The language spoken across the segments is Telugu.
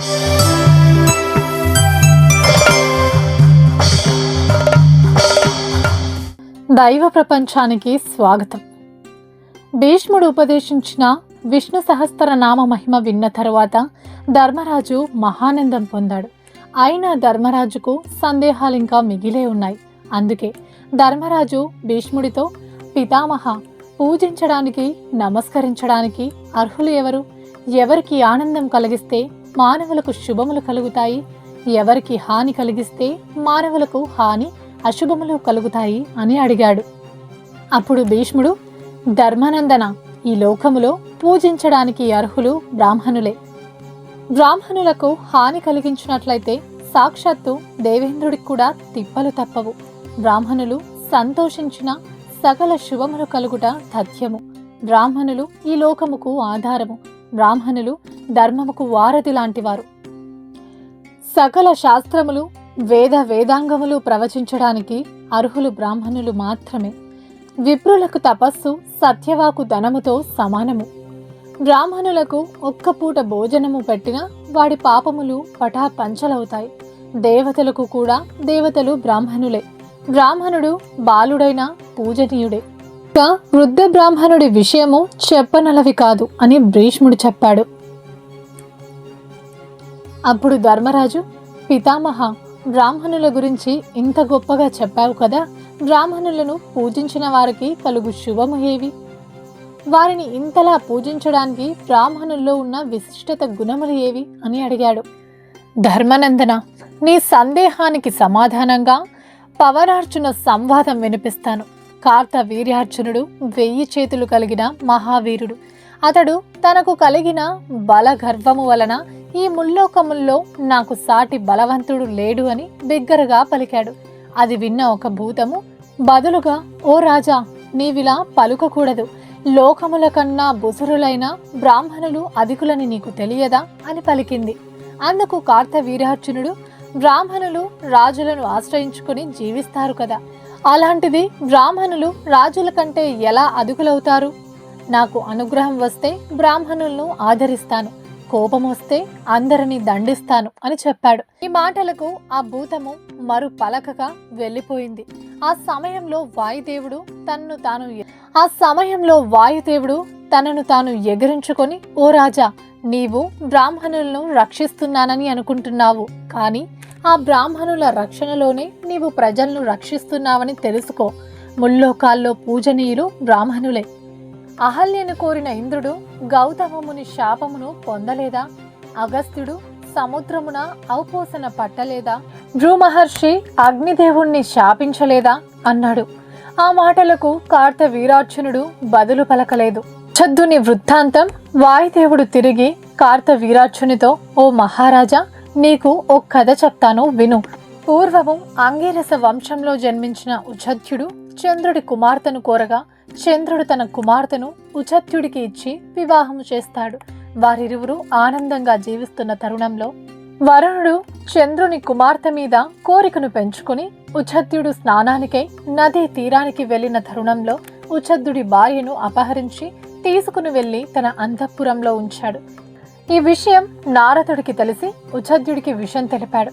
దైవ ప్రపంచానికి స్వాగతం. భీష్ముడు ఉపదేశించిన విష్ణు సహస్ర నామ మహిమ విన్న తరువాత ధర్మరాజు మహానందం పొందాడు. అయినా ధర్మరాజుకు సందేహాలు ఇంకా మిగిలే ఉన్నాయి. అందుకే ధర్మరాజు భీష్ముడితో పితామహ పూజించడానికి నమస్కరించడానికి అర్హులు ఎవరు? ఎవరికి ఆనందం కలిగిస్తే మానవులకు శుభములు కలుగుతాయి. ఎవరికి హాని కలిగిస్తే మానవులకు హాని అశుభములు కలుగుతాయి అని అడిగాడు. అప్పుడు భీష్ముడు ధర్మానందన ఈ లోకములో పూజించడానికి అర్హులు బ్రాహ్మణులే. బ్రాహ్మణులకు హాని కలిగించినట్లయితే సాక్షాత్తు దేవేంద్రుడికి కూడా తిప్పలు తప్పవు. బ్రాహ్మణులు సంతోషించిన సకల శుభములు కలుగుట తథ్యము. బ్రాహ్మణులు ఈ లోకముకు ఆధారము. బ్రాహ్మణులు ధర్మముకు వారధి లాంటివారు. సకల శాస్త్రములు వేద వేదాంగములు ప్రవచించడానికి అర్హులు బ్రాహ్మణులు మాత్రమే. విప్రులకు తపస్సు సత్యవాకు ధనముతో సమానము. బ్రాహ్మణులకు ఒక్క పూట భోజనము పెట్టినా వాడి పాపములు పటా పంచలవుతాయి. దేవతలకు కూడా దేవతలు బ్రాహ్మణులే. బ్రాహ్మణుడు బాలుడైన పూజనీయుడే. ఇక వృద్ధ బ్రాహ్మణుడి విషయము చెప్పనలవి కాదు అని భీష్ముడు చెప్పాడు. అప్పుడు ధర్మరాజు పితామహ బ్రాహ్మణుల గురించి ఇంత గొప్పగా చెప్పావు కదా బ్రాహ్మణులను పూజించిన వారికి కలుగు శుభము ఏవి? వారిని ఇంతలా పూజించడానికి బ్రాహ్మణుల్లో ఉన్న విశిష్టత గుణములు ఏవి? అని అడిగాడు. ధర్మనందన నీ సందేహానికి సమాధానంగా పవనార్జున సంవాదం వినిపిస్తాను. కార్త వీర్యార్జునుడు వెయ్యి చేతులు కలిగిన మహావీరుడు. అతడు తనకు కలిగిన బల గర్వము వలన ఈ ముల్లోకముల్లో నాకు సాటి బలవంతుడు లేడు అని బిగ్గరగా పలికాడు. అది విన్న ఒక భూతము బదులుగా ఓ రాజా నీవిలా పలుకకూడదు. లోకముల కన్నా బుసురులైన బ్రాహ్మణులు అధికులని నీకు తెలియదా? అని పలికింది. అందుకు కార్త వీరార్జునుడు బ్రాహ్మణులు రాజులను ఆశ్రయించుకుని జీవిస్తారు కదా. అలాంటిది బ్రాహ్మణులు రాజుల కంటే ఎలా అదుకులవుతారు నాకు అనుగ్రహం వస్తే బ్రాహ్మణులను ఆదరిస్తాను. కోపం వస్తే అందరిని దండిస్తాను అని చెప్పాడు. ఈ మాటలకు ఆ భూతము మరు పలకగా వెళ్ళిపోయింది. ఆ సమయంలో వాయుదేవుడు తన్ను తాను ఆ సమయంలో వాయుదేవుడు తనను తాను ఎగిరించుకొని ఓ రాజా నీవు బ్రాహ్మణులను రక్షిస్తున్నానని అనుకుంటున్నావు. కానీ ఆ బ్రాహ్మణుల రక్షణలోనే నీవు ప్రజలను రక్షిస్తున్నావని తెలుసుకో. ముల్లోకాల్లో పూజనీయులు బ్రాహ్మణులే. అహల్యను కోరిన ఇంద్రుడు గౌతమముని శాపమును పొందలేదా? అగస్త్యుడు సముద్రమున ఔపోసన పట్టలేదా? భ్రూమహర్షి అగ్నిదేవుణ్ణి శాపించలేదా? అన్నాడు. ఆ మాటలకు కార్త వీరార్జునుడు బదులు పలకలేదు. చద్దుని వృత్తాంతం వాయుదేవుడు తిరిగి కార్త వీరార్జునితో ఓ మహారాజా నీకు ఓ కథ చెప్తాను విను. పూర్వము అంగీరస వంశంలో జన్మించిన ఉచత్యుడు చంద్రుడి కుమార్తెను కోరగా చంద్రుడు తన కుమార్తెను ఉచత్యుడికి ఇచ్చి వివాహము చేస్తాడు. వారిరువురు ఆనందంగా జీవిస్తున్న తరుణంలో వరుణుడు చంద్రుని కుమార్తె మీద కోరికను పెంచుకుని ఉచత్యుడు స్నానానికై నదీ తీరానికి వెళ్ళిన తరుణంలో ఉచద్దుడి భార్యను అపహరించి తీసుకుని వెళ్ళి తన అంతఃపురంలో ఉంచాడు. ఈ విషయం నారదుడికి తెలిసి ఉచద్యుడికి విషయం తెలిపాడు.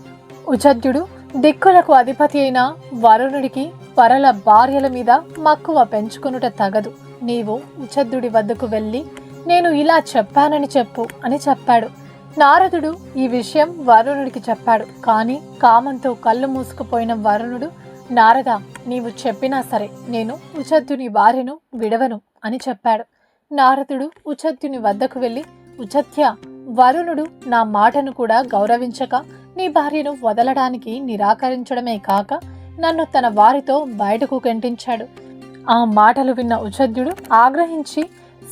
ఉచద్యుడు దిక్కులకు అధిపతి అయిన వరుణుడికి పరల భార్యల మీద మక్కువ పెంచుకొనుట తగదు. నీవు ఉచధ్యుడి వద్దకు వెళ్ళి నేను ఇలా చెప్పానని చెప్పు అని చెప్పాడు. నారదుడు ఈ విషయం వరుణుడికి చెప్పాడు. కానీ కామంతో కళ్ళు మూసుకుపోయిన వరుణుడు నారద నీవు చెప్పినా సరే నేను ఉచద్యుని భార్యను విడవను అని చెప్పాడు. నారదుడు ఉచద్యుని వద్దకు వెళ్ళి ఉచత్య వరుణుడు నా మాటను కూడా గౌరవించక నీ భార్యను వదలడానికి నిరాకరించడమే కాక నన్ను తన వారితో బయటకు గంటించాడు ఆ మాటలు విన్న ఉచద్యుడు ఆగ్రహించి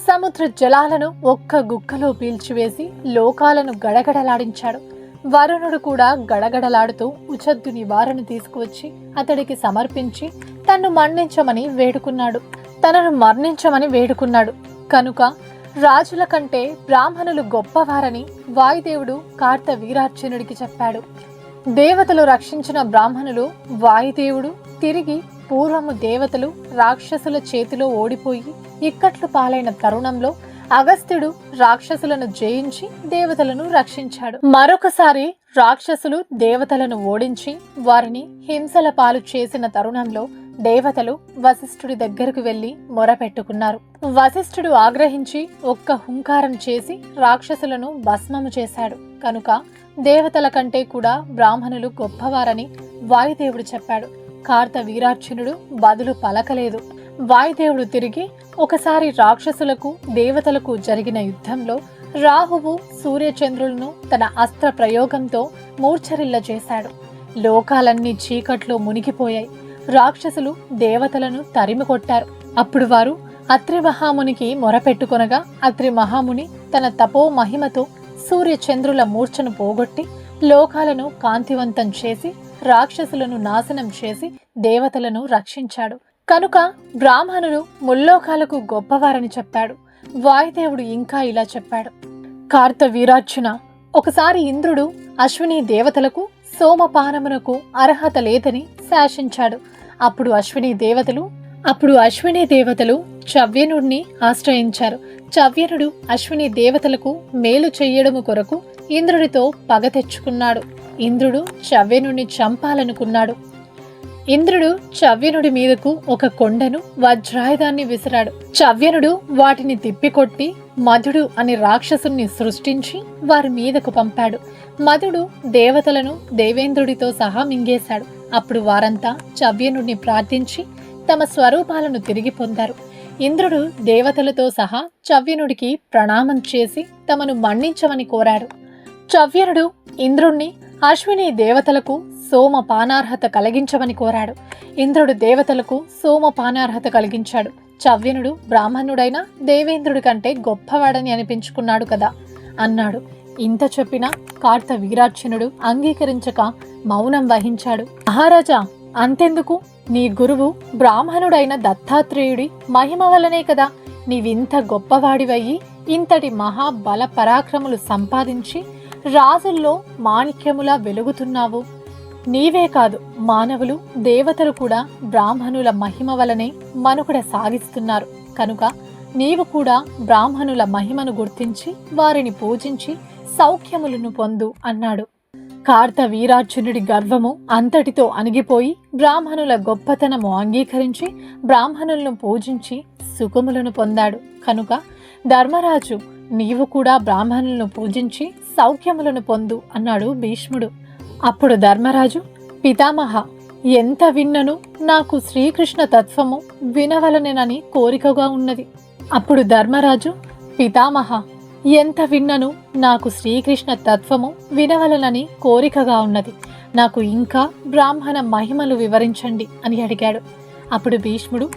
సముద్ర జలాలను ఒక్క గుక్కలో పీల్చివేసి లోకాలను గడగడలాడించాడు. వరుణుడు కూడా గడగడలాడుతూ ఉచద్దుని వారను తీసుకువచ్చి అతడికి సమర్పించి తన్ను మరణించమని వేడుకున్నాడు. తనను మరణించమని వేడుకున్నాడు. కనుక రాజుల కంటే బ్రాహ్మణులు గొప్పవారని వాయుదేవుడు కార్త వీరార్జునుడికి చెప్పాడు. దేవతలు రక్షించిన బ్రాహ్మణులు వాయుదేవుడు తిరిగి పూర్వము దేవతలు రాక్షసుల చేతిలో ఓడిపోయి ఇక్కట్లు పాలైన తరుణంలో అగస్త్యుడు రాక్షసులను జయించి దేవతలను రక్షించాడు. మరొకసారి రాక్షసులు దేవతలను ఓడించి వారిని హింసల పాలు చేసిన తరుణంలో దేవతలు వశిష్ఠుడి దగ్గరకు వెళ్ళి మొరపెట్టుకున్నారు వశిష్ఠుడు ఆగ్రహించి ఒక్క హుంకారం చేసి రాక్షసులను భస్మము చేశాడు. కనుక దేవతల కంటే కూడా బ్రాహ్మణులు గొప్పవారని వాయుదేవుడు చెప్పాడు. కార్త వీరార్జునుడు బదులు పలకలేదు. వాయుదేవుడు తిరిగి ఒకసారి రాక్షసులకు దేవతలకు జరిగిన యుద్ధంలో రాహువు సూర్యచంద్రులను తన అస్త్ర ప్రయోగంతో మూర్ఛరిల్ల చేశాడు లోకాలన్నీ చీకట్లో మునిగిపోయాయి. రాక్షసులు దేవతలను తరిమి కొట్టారు. అప్పుడు వారు అత్రి మహామునికి మొరపెట్టుకొనగా అత్రి మహాముని తన తపో మహిమతో సూర్యచంద్రుల మూర్ఛను పోగొట్టి లోకాలను కాంతివంతం చేసి రాక్షసులను నాశనం చేసి దేవతలను రక్షించాడు. కనుక బ్రాహ్మణులు ముల్లోకాలకు గొప్పవారని చెప్పాడు. వాయుదేవుడు ఇంకా ఇలా చెప్పాడు. కార్త వీరార్జున ఒకసారి ఇంద్రుడు అశ్విని దేవతలకు సోమపానమునకు అర్హత లేదని శాసించాడు. అప్పుడు అశ్విని దేవతలు అప్పుడు అశ్విని దేవతలు చవ్యనుడిని ఆశ్రయించారు. చవ్యనుడు అశ్విని దేవతలకు మేలు చెయ్యడము కొరకు ఇంద్రుడితో పగ తెచ్చుకున్నాడు. ఇంద్రుడు చవ్యనుడిని చంపాలనుకున్నాడు. ఇంద్రుడు చవ్యనుడి మీదకు ఒక కొండను వజ్రాయుధాన్ని విసిరాడు. చవ్యనుడు వాటిని తిప్పికొట్టి మధుడు అనే రాక్షసుని సృష్టించి వారి మీదకు పంపాడు. మధుడు దేవతలను దేవేంద్రుడితో సహా మింగేశాడు. అప్పుడు వారంతా చవ్యనుడిని ప్రార్థించి తమ స్వరూపాలను తిరిగి పొందారు. ఇంద్రుడు దేవతలతో సహా చవ్యనుడికి ప్రణామం చేసి తమను మన్నించమని కోరాడు చవ్యనుడు ఇంద్రుణ్ణి అశ్విని దేవతలకు సోమ పానార్హత కలిగించమని కోరాడు. ఇంద్రుడు దేవతలకు సోమ పానార్హత కలిగించాడు. చవ్యనుడు బ్రాహ్మణుడైన దేవేంద్రుడి కంటే గొప్పవాడని అనిపించుకున్నాడు కదా అన్నాడు. ఇంత చెప్పినా కార్త వీరాచనుడు అంగీకరించక మౌనం వహించాడు. మహారాజా అంతెందుకు? నీ గురువు బ్రాహ్మణుడైన దత్తాత్రేయుడి మహిమ వల్లనే కదా నీవింత గొప్పవాడివయ్యి. ఇంతటి మహాబల పరాక్రములు సంపాదించి రాజుల్లో మాణిక్యములా వెలుగుతున్నావు. నీవే కాదు మానవులు దేవతలు కూడా బ్రాహ్మణుల మహిమ వలనే మనుగడ సాగిస్తున్నారు. కనుక నీవు కూడా బ్రాహ్మణుల మహిమను గుర్తించి వారిని పూజించి సౌఖ్యములను పొందు అన్నాడు. కార్త వీరార్జునుడి గర్వము అంతటితో అణిగిపోయి బ్రాహ్మణుల గొప్పతనము అంగీకరించి బ్రాహ్మణులను పూజించి సుఖములను పొందాడు. కనుక ధర్మరాజు నీవు కూడా బ్రాహ్మణులను పూజించి సౌఖ్యములను పొందు అన్నాడు భీష్ముడు. అప్పుడు ధర్మరాజు పితామహ ఎంత విన్నను నాకు శ్రీకృష్ణ తత్వము వినవలనని కోరికగా ఉన్నది. అప్పుడు ధర్మరాజు పితామహ ఎంత విన్నను నాకు శ్రీకృష్ణ తత్వము వినవలనని కోరికగా ఉన్నది. నాకు ఇంకా బ్రాహ్మణ మహిమలు వివరించండి అని అడిగాడు. అప్పుడు భీష్ముడు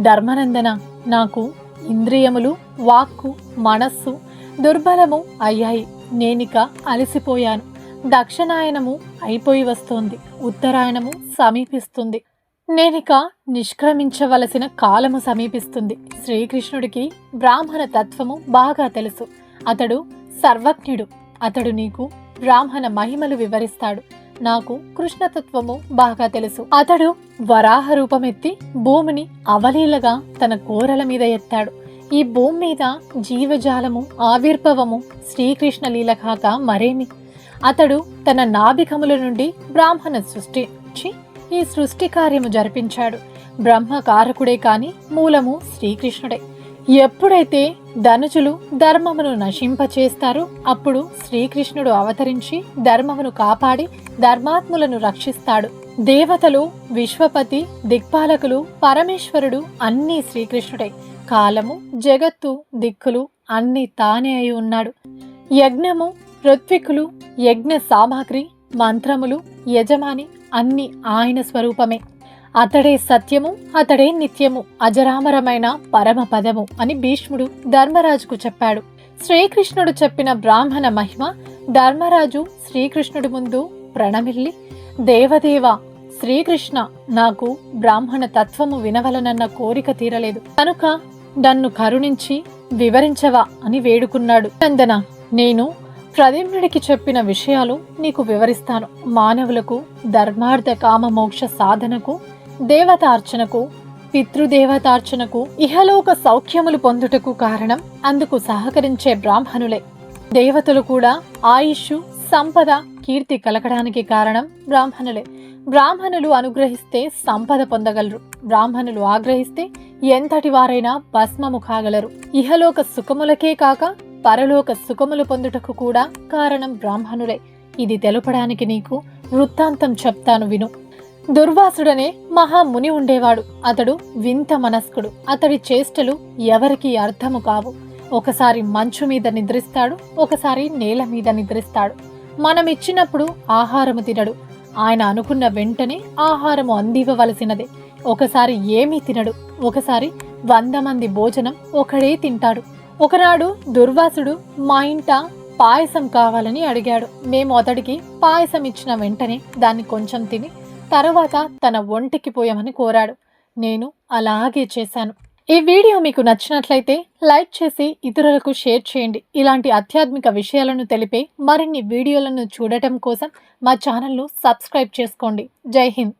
ధర్మనందన నాకు ఇంద్రియములు వాక్కు మనస్సు దుర్బలము అయ్యాయి. నేనిక అలసిపోయాను. దక్షిణాయనము అయిపోయి వస్తోంది. ఉత్తరాయణము సమీపిస్తుంది. నేనిక నిష్క్రమించవలసిన కాలము సమీపిస్తుంది. శ్రీకృష్ణుడికి బ్రాహ్మణ తత్వము బాగా తెలుసు. అతడు సర్వజ్ఞుడు. అతడు నీకు బ్రాహ్మణ మహిమలు వివరిస్తాడు. నాకు కృష్ణతత్వము బాగా తెలుసు. అతడు వరాహ రూపమెత్తి భూమిని అవలీలగా తన కోరల మీద ఎత్తాడు. ఈ భూమి మీద జీవజాలము ఆవిర్భవము శ్రీకృష్ణ లీల కాక మరేమి? అతడు తన నాభికముల నుండి బ్రాహ్మణ సృష్టించి ఈ సృష్టి కార్యము జరిపించాడు. బ్రహ్మకారకుడే కాని మూలము శ్రీకృష్ణుడే. ఎప్పుడైతే ధనుజులు ధర్మమును నశింపచేస్తారు. అప్పుడు శ్రీకృష్ణుడు అవతరించి ధర్మమును కాపాడి ధర్మాత్ములను రక్షిస్తాడు. దేవతలు విశ్వపతి దిక్పాలకులు పరమేశ్వరుడు అన్నీ శ్రీకృష్ణుడే. కాలము జగత్తు దిక్కులు అన్నీ తానే అయి ఉన్నాడు. యజ్ఞము ఋత్వికులు యజ్ఞ సామాగ్రి మంత్రములు యజమాని అన్ని ఆయన స్వరూపమే. అతడే సత్యము అతడే నిత్యము అజరామరమైన పరమపదము అని భీష్ముడు ధర్మరాజుకు చెప్పాడు. శ్రీకృష్ణుడు చెప్పిన బ్రాహ్మణ మహిమ ధర్మరాజు శ్రీకృష్ణుడి ముందు ప్రణమిల్లి దేవదేవ శ్రీకృష్ణ నాకు బ్రాహ్మణ తత్వము వినవలనన్న కోరిక తీరలేదు. కనుక నన్ను కరుణించి వివరించవా అని వేడుకున్నాడు. నందన నేను ప్రదీమ్నుడికి చెప్పిన విషయాలు నీకు వివరిస్తాను. మానవులకు ధర్మార్థ కామ మోక్ష సాధనకు దేవతార్చనకు పితృదేవతార్చనకు ఇహలోక సౌఖ్యములు పొందుటకు కారణం అందుకు సహకరించే బ్రాహ్మణులే. దేవతలు కూడా ఆయుష్ సంపద కీర్తి కలగడానికి కారణం బ్రాహ్మణులే. బ్రాహ్మణులు అనుగ్రహిస్తే సంపద పొందగలరు. బ్రాహ్మణులు ఆగ్రహిస్తే ఎంతటి వారైనా భస్మము కాగలరు. ఇహలోక సుఖములకే కాక పరలోక సుఖములు పొందుటకు కూడా కారణం బ్రాహ్మణులే. ఇది తెలుపడానికి నీకు వృత్తాంతం చెప్తాను విను. దుర్వాసుడనే మహాముని ఉండేవాడు. అతడు వింత మనస్కుడు. అతడి చేష్టలు ఎవరికీ అర్థము కావు. ఒకసారి మంచు మీద నిద్రిస్తాడు ఒకసారి నేల మీద నిద్రిస్తాడు. మనం ఇచ్చినప్పుడు ఆహారము తినడు. ఆయన అనుకున్న వెంటనే ఆహారము అందివ్వవలసినదే. ఒకసారి ఏమీ తినడు. ఒకసారి వంద మంది భోజనం ఒకడే తింటాడు. ఒకనాడు దుర్వాసుడు మా ఇంట పాయసం కావాలని అడిగాడు. మేము అతడికి పాయసం ఇచ్చిన వెంటనే దాన్ని కొంచెం తిని తర్వాత తన ఒంటికి పోయామని కోరాడు. నేను అలాగే చేశాను. ఈ వీడియో మీకు నచ్చినట్లయితే లైక్ చేసి ఇతరులకు షేర్ చేయండి. ఇలాంటి ఆధ్యాత్మిక విషయాలను తెలిపే మరిన్ని వీడియోలను చూడటం కోసం మా ఛానల్ను సబ్స్క్రైబ్ చేసుకోండి. జై హింద్.